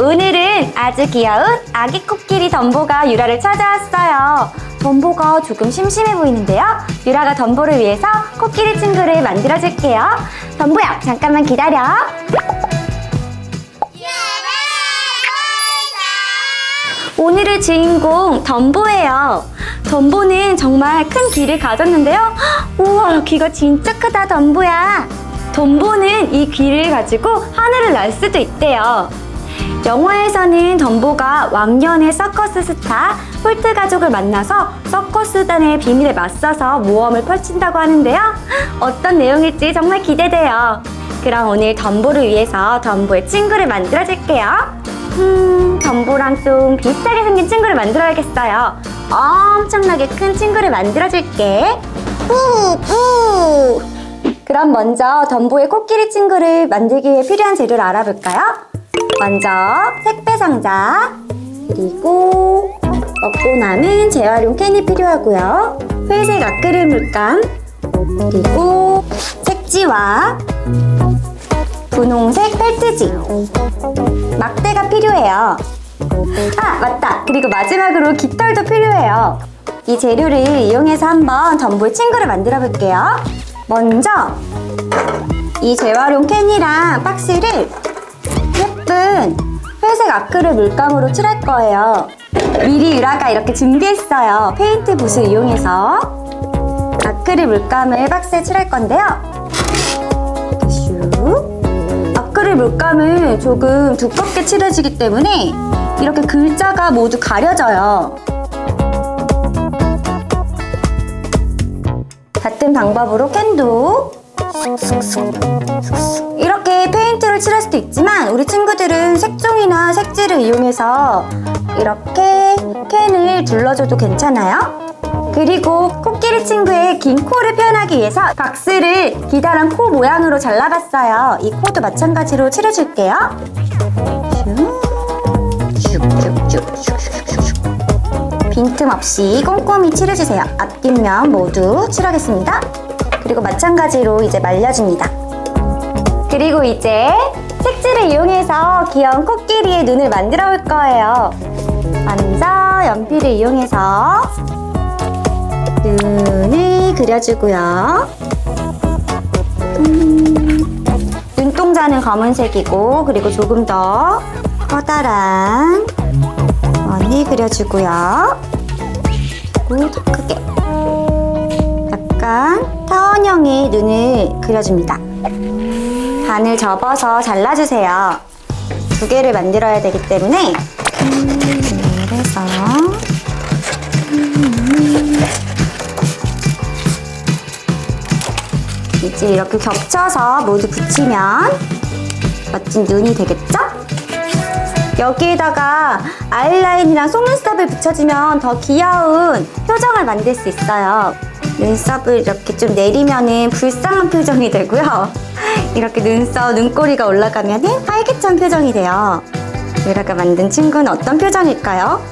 오늘은 아주 귀여운 아기 코끼리 덤보가 유라를 찾아왔어요. 덤보가 조금 심심해 보이는데요. 유라가 덤보를 위해서 코끼리 친구를 만들어줄게요. 덤보야, 잠깐만 기다려. 오늘의 주인공 덤보예요. 덤보는 정말 큰 귀를 가졌는데요. 우와, 귀가 진짜 크다, 덤보야. 덤보는 이 귀를 가지고 하늘을 날 수도 있대요. 영화에서는 덤보가 왕년의 서커스 스타 홀트 가족을 만나서 서커스단의 비밀에 맞서서 모험을 펼친다고 하는데요. 어떤 내용일지 정말 기대돼요. 그럼 오늘 덤보를 위해서 덤보의 친구를 만들어줄게요. 음, 덤보랑 좀 비슷하게 생긴 친구를 만들어야겠어요. 엄청나게 큰 친구를 만들어줄게. 뿌 뿌! 그럼 먼저 덤보의 코끼리 친구를 만들기 위해 필요한 재료를 알아볼까요? 먼저 택배 상자, 그리고 먹고 남은 재활용 캔이 필요하고요. 회색 아크릴 물감, 그리고 색지와 분홍색 펠트지, 막대가 필요해요. 아, 맞다. 그리고 마지막으로 깃털도 필요해요. 이 재료를 이용해서 한번 덤보의 친구를 만들어 볼게요. 먼저 이 재활용 캔이랑 박스를 예쁜 회색 아크릴 물감으로 칠할 거예요. 미리 유라가 이렇게 준비했어요. 페인트 붓을 이용해서 아크릴 물감을 박스에 칠할 건데요. 슉. 아크릴 물감을 조금 두껍게 칠해지기 때문에 이렇게 글자가 모두 가려져요. 같은 방법으로 캔도 이렇게 칠할 수도 있지만 우리 친구들은 색종이나 색질을 이용해서 이렇게 캔을 둘러줘도 괜찮아요. 그리고 코끼리 친구의 긴 코를 표현하기 위해서 박스를 기다란 코 모양으로 잘라봤어요. 이 코도 마찬가지로 칠해줄게요. 빈틈없이 꼼꼼히 칠해주세요. 앞뒷면 모두 칠하겠습니다. 그리고 마찬가지로 이제 말려줍니다. 그리고 이제 색지를 이용해서 귀여운 코끼리의 눈을 만들어 볼 거예요. 먼저 연필을 이용해서 눈을 그려주고요. 음, 눈동자는 검은색이고 그리고 조금 더 커다란 원을 그려주고요. 그리고 더 크게 약간 타원형의 눈을 그려줍니다. 반을 접어서 잘라주세요. 두 개를 만들어야 되기 때문에 그래서 이제 이렇게 겹쳐서 모두 붙이면 멋진 눈이 되겠죠? 여기에다가 아이라인이랑 속눈썹을 붙여주면 더 귀여운 표정을 만들 수 있어요. 눈썹을 이렇게 좀 내리면은 불쌍한 표정이 되고요. 이렇게 눈썹, 눈꼬리가 올라가면은 활기찬 표정이 돼요. 유라가 만든 친구는 어떤 표정일까요?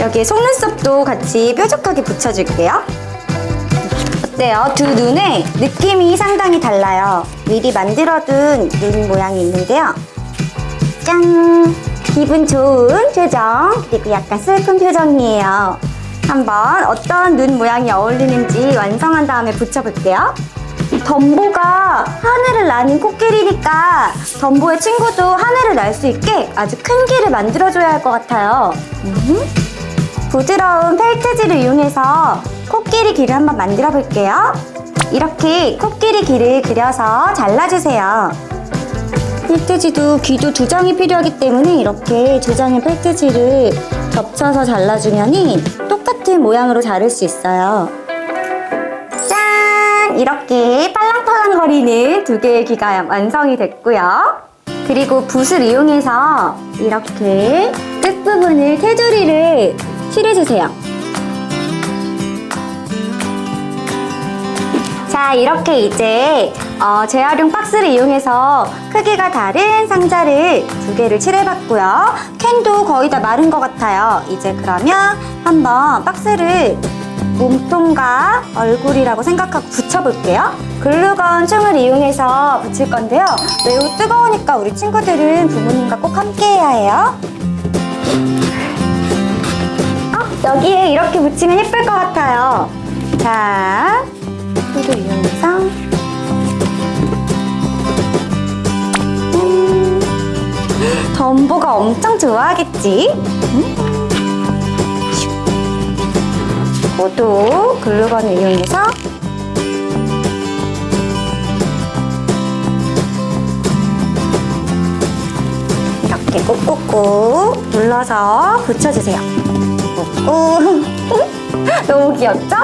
여기에 속눈썹도 같이 뾰족하게 붙여줄게요. 어때요? 두 눈의 느낌이 상당히 달라요. 미리 만들어둔 눈 모양이 있는데요. 짠! 기분 좋은 표정, 그리고 약간 슬픈 표정이에요. 한번 어떤 눈 모양이 어울리는지 완성한 다음에 붙여볼게요. 덤보가 하늘을 나는 코끼리니까 덤보의 친구도 하늘을 날 수 있게 아주 큰 길을 만들어줘야 할 것 같아요. 음. 부드러운 펠트지를 이용해서 코끼리 길을 한번 만들어 볼게요. 이렇게 코끼리 길을 그려서 잘라주세요. 펠트지도 귀도 두 장이 필요하기 때문에 이렇게 두 장의 펠트지를 겹쳐서 잘라주면 똑 같은 모양으로 자를 수 있어요. 짠! 이렇게 팔랑팔랑거리는 두 개의 귀가 완성이 됐고요. 그리고 붓을 이용해서 이렇게 끝부분을 테두리를 칠해주세요. 자, 이렇게 이제 어, 재활용 박스를 이용해서 크기가 다른 상자를 두 개를 칠해봤고요. 캔도 거의 다 마른 것 같아요. 이제 그러면 한번 박스를 몸통과 얼굴이라고 생각하고 붙여볼게요. 글루건 총을 이용해서 붙일 건데요. 매우 뜨거우니까 우리 친구들은 부모님과 꼭 함께 해야 해요. 어, 여기에 이렇게 붙이면 예쁠 것 같아요. 자, 풀을 이용해서 덤보가 엄청 좋아하겠지? 음? 모두 글루건을 이용해서 이렇게 꾹꾹꾹 눌러서 붙여주세요. 너무 귀엽죠?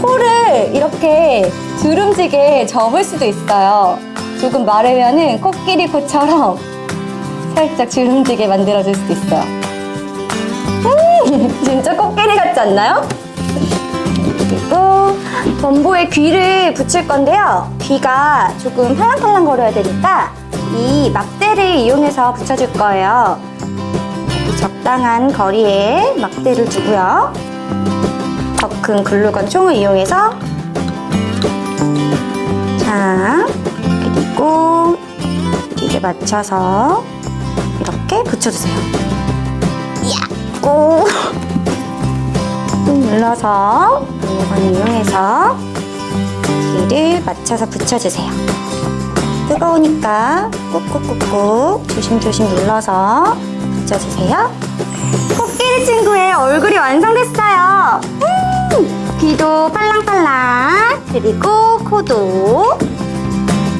코를 이렇게 주름지게 접을 수도 있어요. 조금 마르면은 코끼리 코처럼 살짝 주름지게 만들어줄 수도 있어요. 음, 진짜 코끼리 같지 않나요? 그리고 덤보에 귀를 붙일 건데요. 귀가 조금 팔랑팔랑 거려야 되니까 이 막대를 이용해서 붙여줄 거예요. 적당한 거리에 막대를 두고요. 더 큰 글루건 총을 이용해서 자 그리고 이게 맞춰서 이렇게 붙여주세요. 꼭꾹 눌러서 글루건을 이용해서 귀를 맞춰서 붙여주세요. 뜨거우니까 꾹꾹꾹꾹 조심조심 눌러서 붙여주세요. 코끼리 친구의 얼굴이 완성됐어요. 음, 귀도 팔랑팔랑 그리고 코도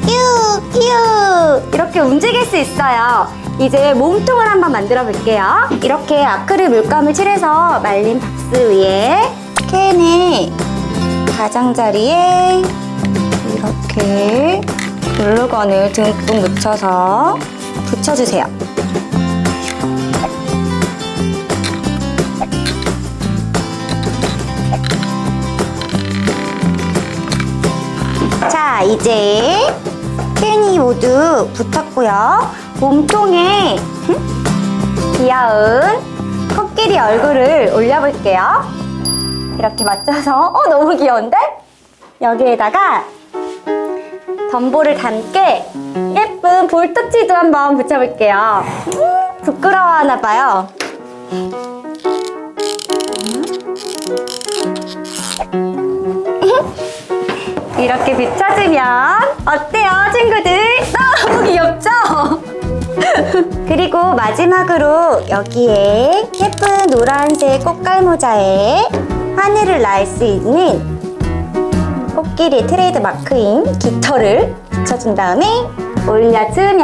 큐큐 이렇게 움직일 수 있어요. 이제 몸통을 한번 만들어 볼게요. 이렇게 아크릴 물감을 칠해서 말린 박스 위에 캔의 가장자리에 이렇게 글루건을 듬뿍 묻혀서 붙여주세요. 자, 이제 캔이 모두 붙었고요. 몸통에 음, 귀여운 코끼리 얼굴을 올려볼게요. 이렇게 맞춰서 어 너무 귀여운데? 여기에다가 덤보를 담게 예쁜 볼터치도 한번 붙여볼게요. 음, 부끄러워하나 봐요. 이렇게 비춰주면 어때요, 친구들? 너무 귀엽죠? 그리고 마지막으로 여기에 예쁜 노란색 꽃갈 모자에 하늘을 날 수 있는 코끼리 트레이드 마크인 깃털을 붙여준 다음에 올려주면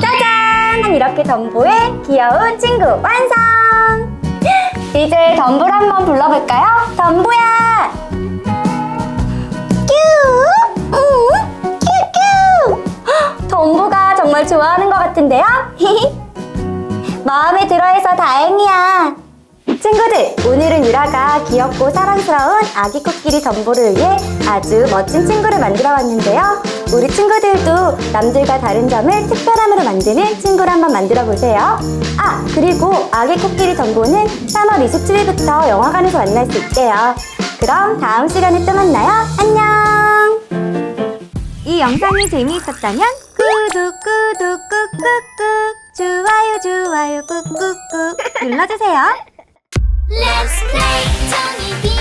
짜잔! 이렇게 덤보의 귀여운 친구 완성! 이제 덤보를 한번 불러볼까요? 덤보야! 정말 좋아하는 것 같은데요? 마음에 들어해서 다행이야. 친구들, 오늘은 유라가 귀엽고 사랑스러운 아기 코끼리 덤보를 위해 아주 멋진 친구를 만들어 봤는데요. 우리 친구들도 남들과 다른 점을 특별함으로 만드는 친구를 한번 만들어 보세요. 아, 그리고 아기 코끼리 덤보는 3월 27일부터 영화관에서 만날 수 있대요. 그럼 다음 시간에 또 만나요. 안녕! 이 영상이 재미있었다면 구독 구독 꾹꾹꾹 좋아요 좋아요 꾹꾹꾹 눌러주세요. Let's play B.